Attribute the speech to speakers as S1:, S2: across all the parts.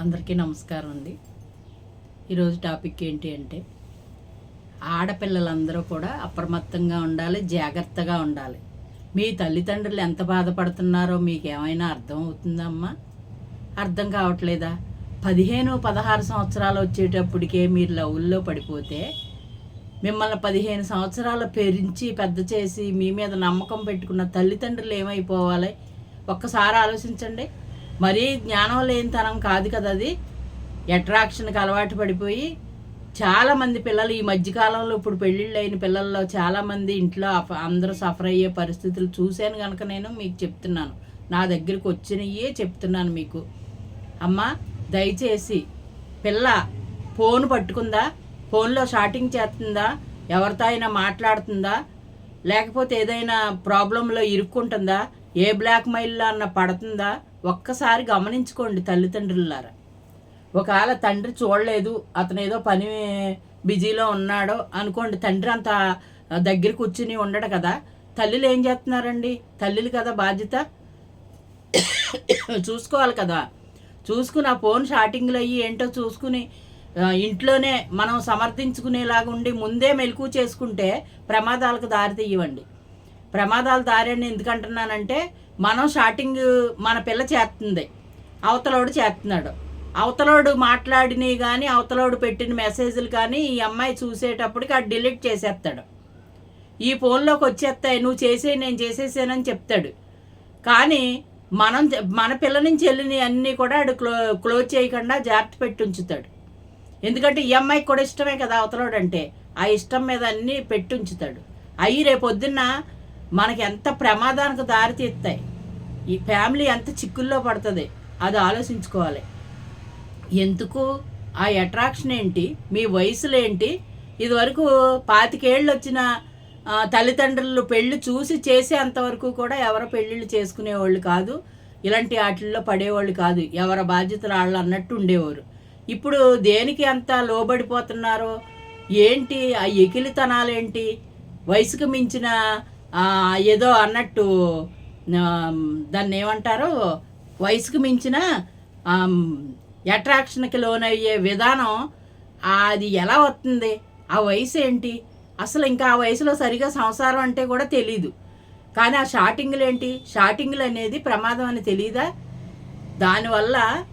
S1: అందరికీ నమస్కారం అండి. ఈరోజు టాపిక్ ఏంటి అంటే ఆడపిల్లలందరూ కూడా అప్రమత్తంగా ఉండాలి జాగ్రత్తగా ఉండాలి. మీ తల్లిదండ్రులు ఎంత బాధపడుతున్నారో మీకు ఏమైనా అర్థం అవుతుందమ్మా అర్థం కావట్లేదా? పదిహేను పదహారు సంవత్సరాలు వచ్చేటప్పటికే మీరు లవ్ల్లో పడిపోతే మిమ్మల్ని పదిహేను సంవత్సరాలు పెరించి పెద్ద చేసి మీ మీద నమ్మకం పెట్టుకున్న తల్లిదండ్రులు ఏమైపోవాలి? ఒక్కసారి ఆలోచించండి. మరీ జ్ఞానం లేనితనం కాదు కదా అది. అట్రాక్షన్కి అలవాటు పడిపోయి చాలామంది పిల్లలు ఈ మధ్యకాలంలో ఇప్పుడు పెళ్ళిళ్ళు అయిన పిల్లల్లో చాలామంది ఇంట్లో అఫ- అందరూ సఫర్ అయ్యే పరిస్థితులు చూశాను కనుక నేను మీకు చెప్తున్నాను. నా దగ్గరికి వచ్చినయే చెప్తున్నాను మీకు. అమ్మ దయచేసి పిల్ల ఫోన్ పట్టుకుందా? ఫోన్లో షాటింగ్ చేస్తుందా? ఎవరితో అయినా మాట్లాడుతుందా? లేకపోతే ఏదైనా ప్రాబ్లంలో ఇరుక్కుంటుందా? ఏ బ్లాక్ మెయిల్లో అన్న పడుతుందా? ఒక్కసారి గమనించుకోండి తల్లిదండ్రులారా ఒకవేళ తండ్రి చూడలేదు అతను ఏదో పని బిజీలో ఉన్నాడో అనుకోండి తండ్రి అంత దగ్గర కూర్చుని ఉండడు కదా. తల్లులు ఏం చేస్తున్నారండి? తల్లులు కదా బాధ్యత. చూసుకోవాలి కదా. చూసుకుని ఆ ఫోన్ షాటింగ్లు అయ్యి ఏంటో చూసుకుని ఇంట్లోనే మనం సమర్థించుకునేలాగా ఉండి ముందే మెలకు చేసుకుంటే ప్రమాదాలకు దారి తీయవండి. ప్రమాదాలు దారి అని ఎందుకంటున్నానంటే మనం షాటింగ్ మన పిల్ల చేస్తుంది. అవతలోడు చేస్తున్నాడు. అవతలోడు మాట్లాడినవి కానీ అవతలోడు పెట్టిన మెసేజ్లు కానీ ఈ అమ్మాయి చూసేటప్పటికి అది డిలీట్ చేసేస్తాడు. ఈ ఫోన్లోకి వచ్చేస్తాయి నువ్వు చేసే నేను చేసేసానని చెప్తాడు. కానీ మనం మన పిల్ల నుంచి వెళ్ళిన అన్నీ కూడా ఆడు క్లో క్లోజ్ చేయకుండా జాగ్రత్త పెట్టి ఉంచుతాడు. ఎందుకంటే ఈ అమ్మాయికి కూడా ఇష్టమే కదా అవతలోడు అంటే. ఆ ఇష్టం మీద అన్నీ పెట్టి ఉంచుతాడు. అవి రేపు మనకి ఎంత ప్రమాదానికి దారితీస్తాయి. ఈ ఫ్యామిలీ ఎంత చిక్కుల్లో పడుతుంది. అది ఆలోచించుకోవాలి. ఎందుకు? ఆ అట్రాక్షన్ ఏంటి? మీ వయసులు ఏంటి? ఇదివరకు పాతికేళ్ళు వచ్చిన తల్లిదండ్రులు పెళ్ళి చూసి చేసేంతవరకు కూడా ఎవరు పెళ్ళిళ్ళు చేసుకునేవాళ్ళు కాదు. ఇలాంటి వాటిల్లో పడేవాళ్ళు కాదు. ఎవరి బాధ్యతలు వాళ్ళు అన్నట్టు ఉండేవారు. ఇప్పుడు దేనికి అంత లోబడిపోతున్నారో? ఏంటి? ఆ ఎకిలితనాలేంటి వయసుకు మించిన ఏదో అన్నట్టు దాన్ని ఏమంటారు? వయసుకు మించిన అట్రాక్షన్కి లోనయ్యే విధానం అది ఎలా వస్తుంది? ఆ వయసు ఏంటి? అసలు ఇంకా ఆ వయసులో సరిగా సంసారం అంటే కూడా తెలీదు. కానీ ఆ షాటింగ్లు ఏంటి? షాటింగ్లు అనేది ప్రమాదం అని తెలియదా దానివల్ల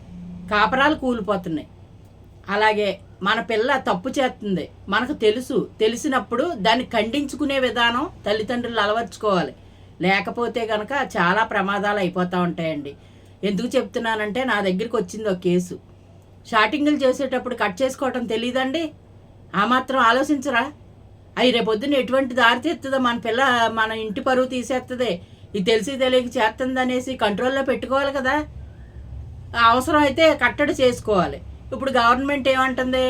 S1: కాపరాలు కూలిపోతున్నాయి. అలాగే మన పిల్ల తప్పు చేస్తుంది. మనకు తెలుసు. తెలిసినప్పుడు దాన్ని ఖండించుకునే విధానం తల్లిదండ్రులు అలవర్చుకోవాలి. లేకపోతే కనుక చాలా ప్రమాదాలు అయిపోతూ ఉంటాయండి. ఎందుకు చెప్తున్నానంటే నా దగ్గరికి వచ్చింది ఒక కేసు. షాటింగ్లు చేసేటప్పుడు కట్ చేసుకోవటం తెలియదండి ఆ మాత్రం ఆలోచించరా? అవి రేపొద్దున ఎటువంటి దారి తీస్తుందో మన పిల్ల మన ఇంటి పరువు తీసేస్తుంది ఇది తెలిసి తెలియక చేస్తుందనేసి కంట్రోల్లో పెట్టుకోవాలి కదా. అవసరం అయితే కట్టడి చేసుకోవాలి. ఇప్పుడు గవర్నమెంట్ ఏమంటుంది?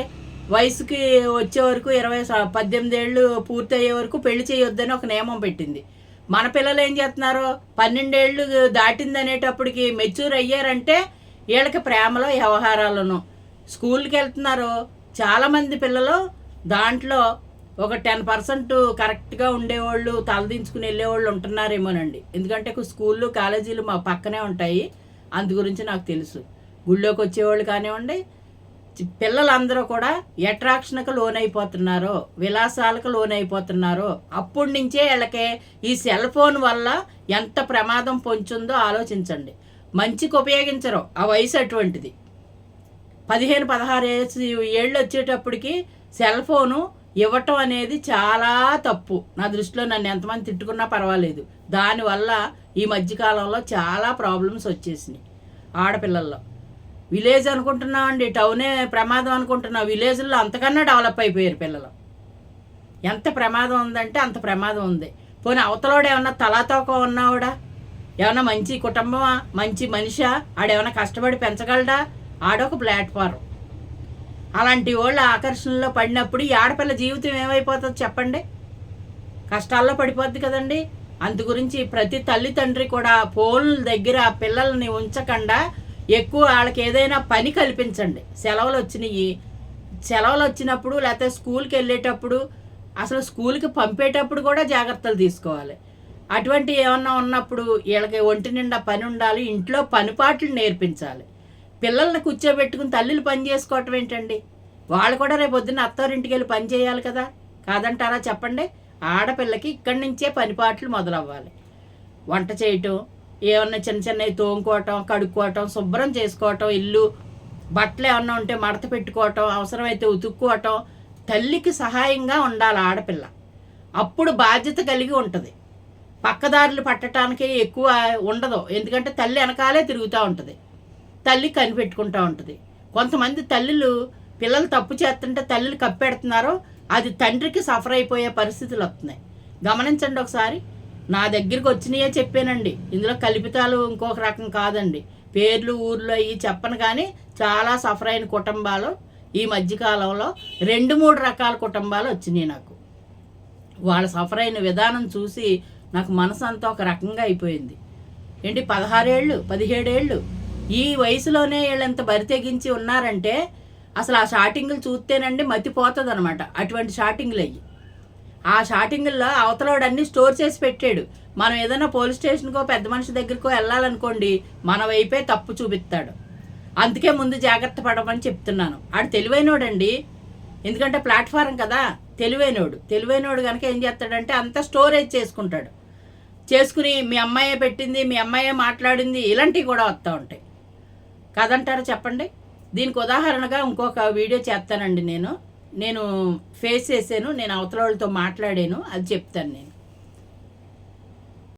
S1: వయసుకి వచ్చే వరకు ఇరవై పద్దెనిమిది ఏళ్ళు పూర్తయ్యే వరకు పెళ్ళి చేయొద్దని ఒక నియమం పెట్టింది. మన పిల్లలు ఏం చేస్తున్నారు? పన్నెండేళ్ళు దాటింది అనేటప్పటికి మెచ్యూర్ అయ్యారంటే వీళ్ళకి ప్రేమలో వ్యవహారాలను స్కూల్కి వెళ్తున్నారు. చాలామంది పిల్లలు దాంట్లో ఒక టెన్ పర్సెంట్ కరెక్ట్గా ఉండేవాళ్ళు తలదించుకుని వెళ్ళేవాళ్ళు ఉంటున్నారేమోనండి. ఎందుకంటే స్కూళ్ళు కాలేజీలు మా పక్కనే ఉంటాయి. అందు గురించి నాకు తెలుసు. గుళ్ళోకి వచ్చేవాళ్ళు కానివ్వండి పిల్లలందరూ కూడా అట్రాక్షన్కి లోనైపోతున్నారో విలాసాలకు లోనైపోతున్నారో. అప్పటి నుంచే వీళ్ళకి ఈ సెల్ ఫోన్ వల్ల ఎంత ప్రమాదం పొంచుందో ఆలోచించండి. మంచికి ఉపయోగించరు ఆ వయసు అటువంటిది. పదిహేను పదహారు ఏళ్ళు వచ్చేటప్పటికి సెల్ ఫోను ఇవ్వటం అనేది చాలా తప్పు. నా దృష్టిలో నన్ను ఎంతమంది తిట్టుకున్నా పర్వాలేదు. దానివల్ల ఈ మధ్యకాలంలో చాలా ప్రాబ్లమ్స్ వచ్చేసినాయి ఆడపిల్లల్లో. విలేజ్ అనుకుంటున్నామండి టౌనే ప్రమాదం అనుకుంటున్నాం. విలేజ్లో అంతకన్నా డెవలప్ అయిపోయారు పిల్లలు. ఎంత ప్రమాదం ఉందంటే అంత ప్రమాదం ఉంది. పోనీ అవతలోడు ఏమన్నా తలాతోకం ఉన్నావుడా? ఏమన్నా మంచి కుటుంబమా? మంచి మనిషా? ఆడేమన్నా కష్టపడి పెంచగలడా? ఆడొక ప్లాట్ఫారం. అలాంటి వాళ్ళు ఆకర్షణలో పడినప్పుడు ఈ ఆడపిల్ల జీవితం ఏమైపోతుంది చెప్పండి? కష్టాల్లో పడిపోద్ది కదండి. అందు గురించి ప్రతి తల్లి తండ్రి కూడా ఫోన్ల దగ్గర పిల్లల్ని ఉంచకుండా ఎక్కువ వాళ్ళకి ఏదైనా పని కల్పించండి. సెలవులు వచ్చినాయి సెలవులు వచ్చినప్పుడు లేకపోతే స్కూల్కి వెళ్ళేటప్పుడు అసలు స్కూల్కి పంపేటప్పుడు కూడా జాగ్రత్తలు తీసుకోవాలి. అటువంటి ఏమన్నా ఉన్నప్పుడు వీళ్ళకి ఒంటి నిండా పని ఉండాలి ఇంట్లో పనిపాట్లు నేర్పించాలి. పిల్లల్ని కూర్చోబెట్టుకుని తల్లులు పని చేసుకోవటం ఏంటండి? వాళ్ళు కూడా రేపు పొద్దున్న అత్తారింటికి వెళ్ళి పని చేయాలి కదా? కాదంటారా చెప్పండి? ఆడపిల్లకి ఇక్కడి నుంచే పనిపాట్లు మొదలవ్వాలి. వంట చేయటం ఏమన్నా చిన్న చిన్నవి తోముకోవటం కడుక్కోవటం శుభ్రం చేసుకోవటం ఇల్లు బట్టలు ఏమన్నా ఉంటే మడత పెట్టుకోవటం అవసరమైతే ఉతుక్కోవటం తల్లికి సహాయంగా ఉండాలి ఆడపిల్ల. అప్పుడు బాధ్యత కలిగి ఉంటుంది. పక్కదారులు పట్టడానికి ఎక్కువ ఉండదు. ఎందుకంటే తల్లి వెనకాలే తిరుగుతూ ఉంటుంది. తల్లి కనిపెట్టుకుంటూ ఉంటుంది. కొంతమంది తల్లులు పిల్లలు తప్పు చేస్తుంటే తల్లిని కప్పెడుతున్నారో. అది తండ్రికి సఫర్ అయిపోయే పరిస్థితులు వస్తున్నాయి. గమనించండి ఒకసారి. నా దగ్గరికి వచ్చినాయే చెప్పానండి. ఇందులో కల్పితాలు ఇంకొక రకం కాదండి. పేర్లు ఊర్లు అవి చెప్పను కానీ చాలా సఫర్ అయిన కుటుంబాలు ఈ మధ్యకాలంలో రెండు మూడు రకాల కుటుంబాలు వచ్చినాయి నాకు. వాళ్ళు సఫర్ అయిన విధానం చూసి నాకు మనసు అంతా ఒక రకంగా అయిపోయింది. ఏంటి పదహారేళ్ళు పదిహేడేళ్ళు ఈ వయసులోనే వీళ్ళంత బరి తెగించి ఉన్నారంటే అసలు ఆ షాటింగులు చూస్తేనండి మతిపోతుంది అనమాట అటువంటి షాటింగ్లు అయ్యి. ఆ షాటింగుల్లో అవతలోడు అన్ని స్టోర్ చేసి పెట్టాడు. మనం ఏదైనా పోలీస్ స్టేషన్కో పెద్ద మనిషి దగ్గరకో వెళ్ళాలనుకోండి మన వైపే తప్పు చూపిస్తాడు. అందుకే ముందు జాగ్రత్త పడమని చెప్తున్నాను. ఆడు తెలివైనోడండి. ఎందుకంటే ప్లాట్ఫారం కదా తెలివైనోడు. తెలివైనోడు కనుక ఏం చేస్తాడంటే అంతా స్టోరేజ్ చేసుకుంటాడు. చేసుకుని మీ అమ్మాయే పెట్టింది మీ అమ్మాయే మాట్లాడింది ఇలాంటివి కూడా వస్తూ ఉంటాయి. కదంటారా చెప్పండి? దీనికి ఉదాహరణగా ఇంకొక వీడియో చేస్తానండి నేను. నేను ఫేస్ చేశాను నేను అవతల వాళ్ళతో మాట్లాడాను అది చెప్తాను నేను.